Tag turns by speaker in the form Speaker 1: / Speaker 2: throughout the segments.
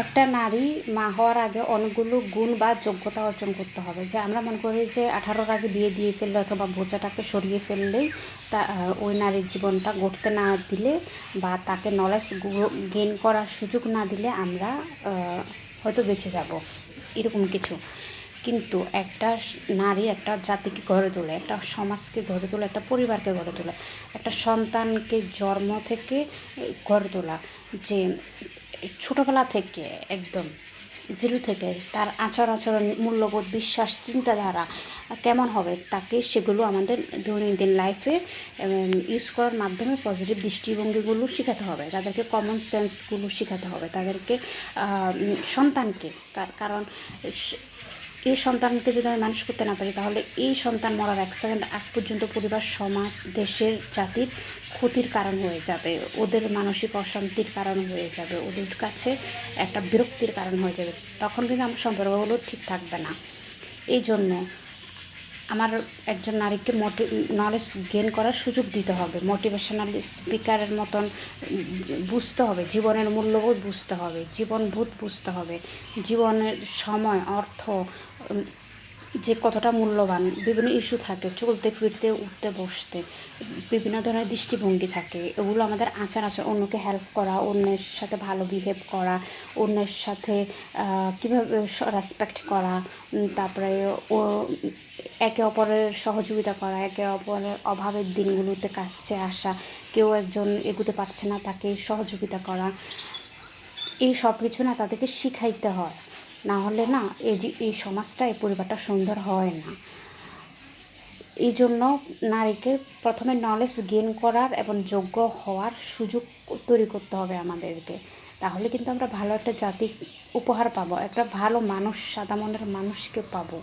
Speaker 1: একটা নারী মা হওয়ার আগে অনেকগুলো গুণ বা যোগ্যতা অর্জন করতে হবে। যে আমরা মনে করি যে আঠারোর আগে বিয়ে দিয়ে ফেললে অথবা বোঝাটাকে সরিয়ে ফেললেই তা ওই নারীর জীবনটা গড়তে না দিলে বা তাকে নলেজ গেন করার সুযোগ না দিলে আমরা হয়তো বেঁচে যাব। এরকম কিছু। কিন্তু একটা নারী একটা জাতিকে গড়ে তোলে, একটা সমাজকে গড়ে তোলে, একটা পরিবারকে গড়ে তোলে, একটা সন্তানকে জন্ম থেকে গড়ে তোলা। যে ছোটোবেলা থেকে একদম জিরো থেকে তার আচার আচরণ, মূল্যবোধ, বিশ্বাস, চিন্তাধারা কেমন হবে তাকে সেগুলো আমাদের দৈনন্দিন লাইফে ইউজ করার মাধ্যমে পজিটিভ দৃষ্টিভঙ্গিগুলো শেখাতে হবে। তাদেরকে কমন সেন্সগুলো শেখাতে হবে। তাদেরকে সন্তানকে, কার- কারণ এই সন্তানকে যদি আমি মানুষ করতে না পারি, তাহলে এই সন্তান মরার এক সেকেন্ড আগ পর্যন্ত পরিবার, সমাজ, দেশের জাতির ক্ষতির কারণ হয়ে যাবে। ওদের মানসিক অশান্তির কারণ হয়ে যাবে। ওদের কাছে একটা বিরক্তির কারণ হয়ে যাবে। তখন কিন্তু আমার সম্পর্কগুলো ঠিক থাকবে না। এই জন্য আমার একজন নারীকে মোটি নলেজ গেন করার সুযোগ দিতে হবে মোটিভেশনাল স্পিকারের মতন বুঝতে হবে, জীবনের মূল্যবোধ বুঝতে হবে, জীবনবোধ বুঝতে হবে, জীবনের সময়, অর্থ যে কতটা মূল্যবান, বিভিন্ন ইস্যু থাকে, চলতে, ফিরতে, উঠতে, বসতে, বিভিন্ন ধরনের দৃষ্টিভঙ্গি থাকে। এগুলো আমাদের আচার আচার অন্যকে হেল্প করা, অন্যের সাথে ভালো বিহেভ করা, অন্যের সাথে কীভাবে রেসপেক্ট করা তারপরে ও, একে অপরের সহযোগিতা করা, একে অপরের অভাবের দিনগুলোতে কাছে আসা, কেউ একজন এগুতে পারছে না তাকে সহযোগিতা করা, এই সব কিছু না তাদেরকে শিখাইতে হয়। না হলে না এই যে এই সমাজটা, এই পরিবারটা সুন্দর হয় না। এই জন্য নারীকে প্রথমে নলেজ গেন করার এবং যোগ্য হওয়ার সুযোগ তৈরি করতে হবে আমাদেরকে। তাহলে কিন্তু আমরা ভালো একটা জাতি উপহার পাবো, একটা ভালো মানুষ, সাদা মনের মানুষকে পাবো।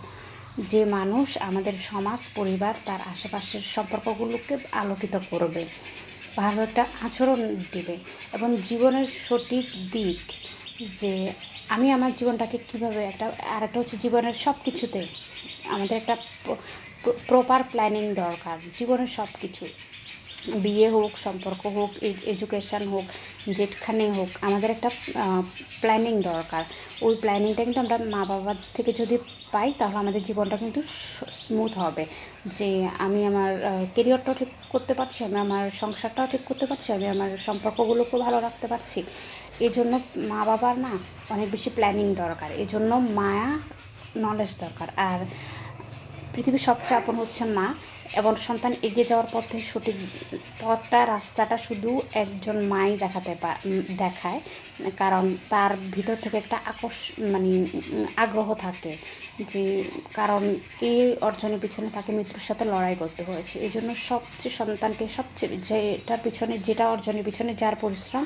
Speaker 1: যে মানুষ আমাদের সমাজ, পরিবার, তার আশেপাশের সম্পর্কগুলোকে আলোকিত করবে, ভালো একটা আচরণ দেবে। এবং জীবনের সঠিক দিক যে আমি আমার জীবনটাকে কীভাবে একটা আর একটা হচ্ছে জীবনের সব কিছুতে আমাদের একটা প্রপার প্ল্যানিং দরকার। জীবনের সব কিছু বিয়ে হোক, সম্পর্ক হোক এডুকেশান হোক, যেখানে হোক, আমাদের একটা প্ল্যানিং দরকার। ওই প্ল্যানিংটা কিন্তু আমরা মা বাবার থেকে যদি পাই, তাহলে আমাদের জীবনটা কিন্তু স্মুথ হবে। যে আমি আমার কেরিয়ারটাও ঠিক করতে পারছি, আমি আমার সংসারটাও ঠিক করতে পারছি, আমি আমার সম্পর্কগুলোকেও ভালো রাখতে পারছি। এই জন্য মা বাবার না অনেক বেশি প্ল্যানিং দরকার এই জন্য মায়া নলেজ দরকার। আর পৃথিবীর সবচেয়ে আপন হচ্ছে মা এবং সন্তান এগিয়ে যাওয়ার পথে সঠিক পথটা, রাস্তাটা শুধু একজন মাই দেখাতে দেখায়। কারণ তার ভিতর থেকে একটা আকর্ষ মানে আগ্রহ থাকে যে, কারণ এই অর্জনের পিছনে তাকে মৃত্যুর সাথে লড়াই করতে হয়েছে। এই জন্য সবচেয়ে সন্তানকে সবচেয়ে যেটার পিছনে, যেটা অর্জনের পিছনে যার পরিশ্রম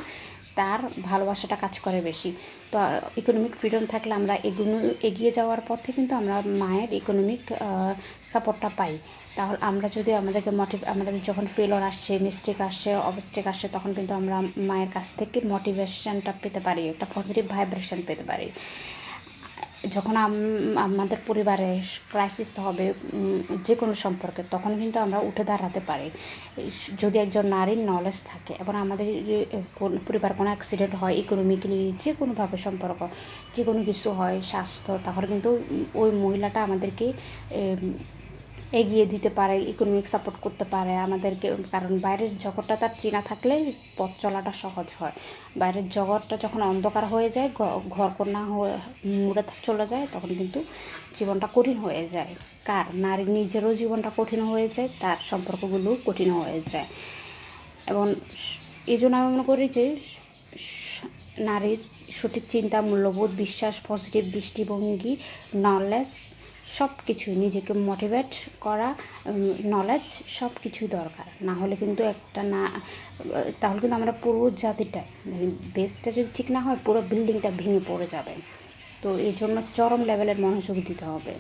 Speaker 1: তার ভালোবাসাটা কাজ করে বেশি। তো ইকোনমিক ফ্রিডম থাকলে আমরা এগুলো এগিয়ে যাওয়ার পথে কিন্তু আমরা মায়ের ইকোনমিক সাপোর্টটা পাই। তাহলে আমরা যদি আমাদেরকে মোটিভ আমাদের যখন ফেলর আসছে মিস্টেক আসছে অবস্টেক আসছে, তখন কিন্তু আমরা মায়ের কাছ থেকে মোটিভেশনটা পেতে পারি, একটা পজিটিভ ভাইব্রেশন পেতে পারি। যখন আমাদের পরিবারে ক্রাইসিস হবে যে কোনো সম্পর্কে, তখন কিন্তু আমরা উঠে দাঁড়াতে পারি। যদি একজন নারীর নলেজ থাকে, এবং আমাদের পরিবার কোনো অ্যাক্সিডেন্ট হয় ইকোনমিক্যালি যে কোনোভাবে সম্পর্ক, যে কোনো কিছু হয়, স্বাস্থ্য, তাহলে কিন্তু ওই মহিলাটা আমাদেরকে এগিয়ে দিতে পারে ইকোনমিক সাপোর্ট করতে পারে আমাদেরকে, কারণ বাইরের জগৎটা তার চেনা থাকলে পথ চলাটা সহজ হয়। বাইরের জগৎটা যখন অন্ধকার হয়ে যায় ঘরকন্যা হয়ে মুড়ে চলে যায়, তখন কিন্তু জীবনটা কঠিন হয়ে যায়। কার? নারী নিজেরও জীবনটা কঠিন হয়ে যায়, তার সম্পর্কগুলোও কঠিন হয়ে যায়। এবং এই জন্য আমি মনে করি যে নারীর সঠিক চিন্তা, মূল্যবোধ, বিশ্বাস পজিটিভ দৃষ্টিভঙ্গি নলেজ সব কিছু নিজেকে মোটিভেট করা নলেজ সব কিছুই দরকার। না হলে কিন্তু একটা না, তাহলে কিন্তু আমরা পুরো জাতিটা বেসটা যদি ঠিক না হয়, পুরো বিল্ডিংটা ভেঙে পড়ে যাবে। তো এই জন্য চরম লেভেলের মনোযোগ দিতে হবে।